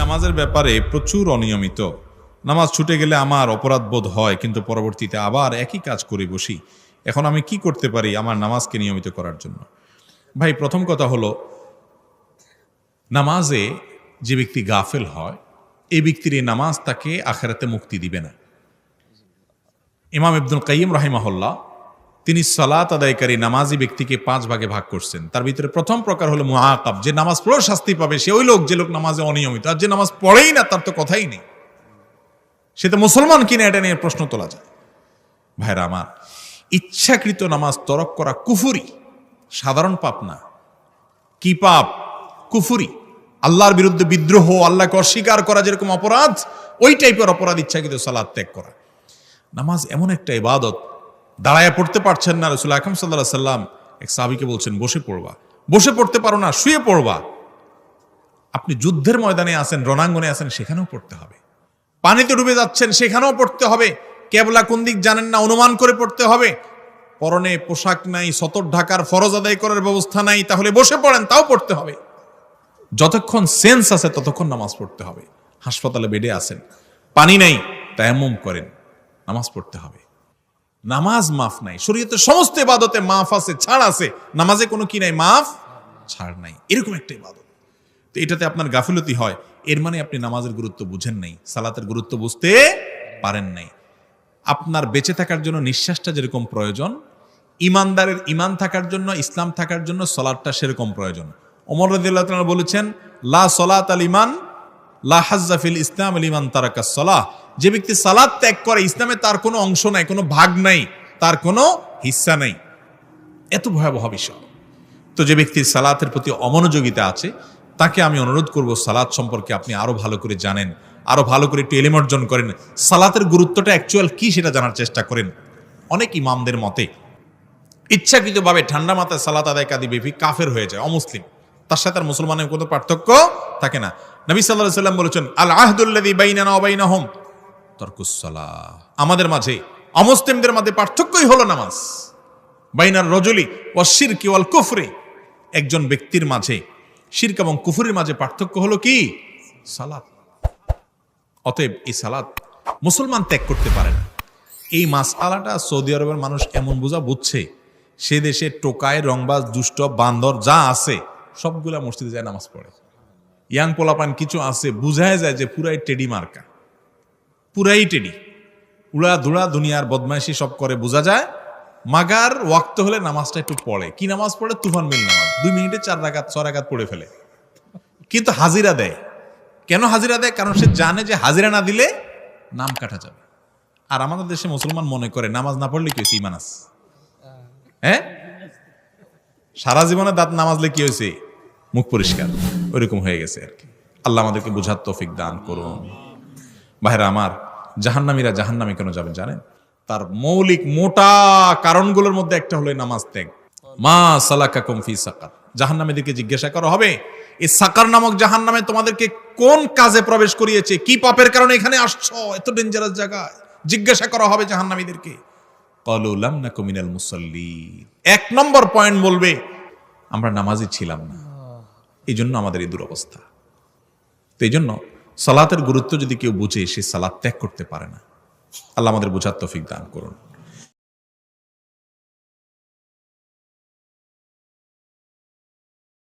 নামাজের ব্যাপারে প্রচুর অনিয়মিত। নামাজ ছুটে গেলে আমার অপরাধ বোধ হয়, কিন্তু পরবর্তীতে আবার একই কাজ করে বসি। এখন আমি কি করতে পারি আমার নামাজকে নিয়মিত করার জন্য? ভাই, প্রথম কথা হলো, নামাজে যে ব্যক্তি গাফেল হয়, এই ব্যক্তির এই নামাজ তাকে আখেরাতে মুক্তি দিবে না। ইমাম ইবদুল কাইম রাহিমাহল্লা তিনি সালাত আদায়কারী নামাজি ব্যক্তিকে পাঁচ ভাগে ভাগ করছেন। তার ভিতরে প্রথম প্রকার হলো মুআকাব যে নামাজ পড়েও শাস্তি পাবে, সে ওই লোক যে লোক নামাজে অনিয়মিত, আর যে নামাজ পড়েই না, তার তো কথাই নেই। সে তো মুসলমান কিনা, এটা নিয়ে প্রশ্ন তোলা যায়। ভাইরা আমার ইচ্ছাকৃত নামাজ তরক করা কুফুরি, সাধারণ পাপ না। কি পাপ? কুফুরি। আল্লাহর বিরুদ্ধে বিদ্রোহ, আল্লাহকে অস্বীকার করা যেরকম অপরাধ, ওই টাইপের অপরাধ ইচ্ছাকৃত সালাদ ত্যাগ করা। নামাজ এমন একটা ইবাদত দাঁড়ায় পড়তে পারছেন না রসুল আকরম সাল্লাহ সাল্লাম। এক সাহাবিকে বলছেন, বসে পড়বা। বসে পড়তে পারো না, শুয়ে পড়বা। আপনি যুদ্ধের ময়দানে আছেন, রণাঙ্গনে আছেন, সেখানেও পড়তে হবে। পানিতে ডুবে যাচ্ছেন, সেখানেও পড়তে হবে। কেবলা কোন দিক জানেন না, অনুমান করে পড়তে হবে। পরনে পোশাক নাই, সতর ঢাকার ফরজ আদায় করার ব্যবস্থা নাই, তাহলে বসে পড়েন, তাও পড়তে হবে। যতক্ষণ সেন্স আছে, ততক্ষণ নামাজ পড়তে হবে। হাসপাতালে বেডে আছেন, পানি নাই, তায়াম্মুম করেন, নামাজ পড়তে হবে। নামাজ মাফ নাই, শরীয়তের সমস্ত ইবাদতে মাফ আছে, ছাড় আছে, নামাজে কোনো কি নাই, মাফ, ছাড় নাই, এরকম একটা ইবাদত। তো এটাতে আপনার গাফিলতি হয়, এর মানে আপনি নামাজের গুরুত্ব বুঝেন নাই, সালাতের গুরুত্ব বুঝতে পারেন নাই। আপনার বেঁচে থাকার জন্য নিঃশ্বাসটা যেরকম প্রয়োজন, ইমানদারের ইমান থাকার জন্য, ইসলাম থাকার জন্য সলাদটা সেরকম প্রয়োজন। ওমর রদিল্লাহ বলেছেন, লা সলাত আল ইমান লা হাজ্জাফিল ইসলাম আল ইমান তারাকা সলাহ। যে ব্যক্তি সালাদ ত্যাগ করে, ইসলামে তার কোনো অংশ নাই, কোনো ভাগ নাই, তার কোনো হিস্সা নাই। এত ভয়াবহ বিষয়। তো যে ব্যক্তির সালাতের প্রতি অমনোযোগিতা আছে, তাকে আমি অনুরোধ করব সালাত সম্পর্কে আপনি আরও ভালো করে জানেন। আরও ভালো করে একটু এলিম অর্জন করেন। সালাতের গুরুত্বটা অ্যাকচুয়াল কি সেটা জানার চেষ্টা করেন। অনেক ইমামদের মতে, ইচ্ছাকৃতভাবে ঠান্ডা মাথায় সালাত আদায় কাদি বেফি কাফের হয়ে যায়, অমুসলিম। তার সাথে আর মুসলমানের কোনো পার্থক্য থাকে না। নবী সাল্লাহ সাল্লাম বলেছেন, আল আহদুল্লাদি বাইনানা অবাইনাহম তর্কুসলা আমাদের মাঝে অমুসলিমদের মাঝে পার্থক্যই হলো নামাজ। বাইনার রজলি ও শিরকি ওয়াল কুফরি। একজন ব্যক্তির মাঝে শিরক এবং কুফুরের মাঝে পার্থক্য হলো কি? সালাত। অতএব এই সালাত মুসলমান ত্যাগ করতে পারে না। এই মাস আলাটা সৌদি আরবের মানুষ এমন বোঝা বুঝছে, সে দেশে টোকায়, রংবাজ, দুষ্ট, বান্দর যা আছে, সবগুলা মসজিদে যায় নামাজ পড়ে। ইয়াং পোলাপান কিছু আছে, বুঝায় যায় যে পুরাই টেডি মার্কা। পুরাই টেডি। উড়া ধুড়া দুনিয়ার বদমাইশি সব করে, বোঝা যায়? মাগার ওয়াক্ত হলে নামাজটা একটু পড়ে। কি নামাজ পড়ে? তুফান মিল নামাজ। দুই মিনিটে চার রাকাত ছ রাকাত পড়ে ফেলে। কিন্তু হাজিরা দেয়। কেন হাজিরা দেয়? কারণ সে জানে যে হাজিরা না দিলে নাম কাটা যাবে। আর আমাদের দেশে মুসলমান মনে করে, নামাজ না পড়লে কি হয়েছে? ইমান হ্যাঁ? সারা জীবনে দাঁত নামাজলে কি হয়েছে? মুখ পরিষ্কার। ওইরকম হয়ে গেছে আর কি। আল্লাহ আমাদেরকে বুঝার তৌফিক দান করুন। ভাইরা আমার, জাহান্নামীরা জাহান্নামে কেন যাবেন জানেন? তার মৌলিক মোটা কারণগুলোর মধ্যে একটা হলো নামাজ ত্যাগ। মা সালাকা কমফি সাকার। জাহান্নামীদেরকে জিজ্ঞাসা করা হবে এই সাকার নামক জাহান্নামে তোমাদেরকে কোন কাজে প্রবেশ করিয়েছে? কি পাপের কারণে এখানে আসছো? এত ডেঞ্জারাস জায়গায়। জিজ্ঞাসা করা হবে জাহান্নামীদেরকে। কলুলাম না কমিনাল মুসল্লি এক নম্বর পয়েন্ট বলবে, আমরা নামাজি ছিলাম না। এই জন্য আমাদের এই দুরবস্থা। তো এই জন্য সালাতের গুরুত্ব যদি কেউ বুঝে, সে সালাত ত্যাগ করতে পারে না। আল্লাহ আমাদের বোঝার তফিক দান করুন।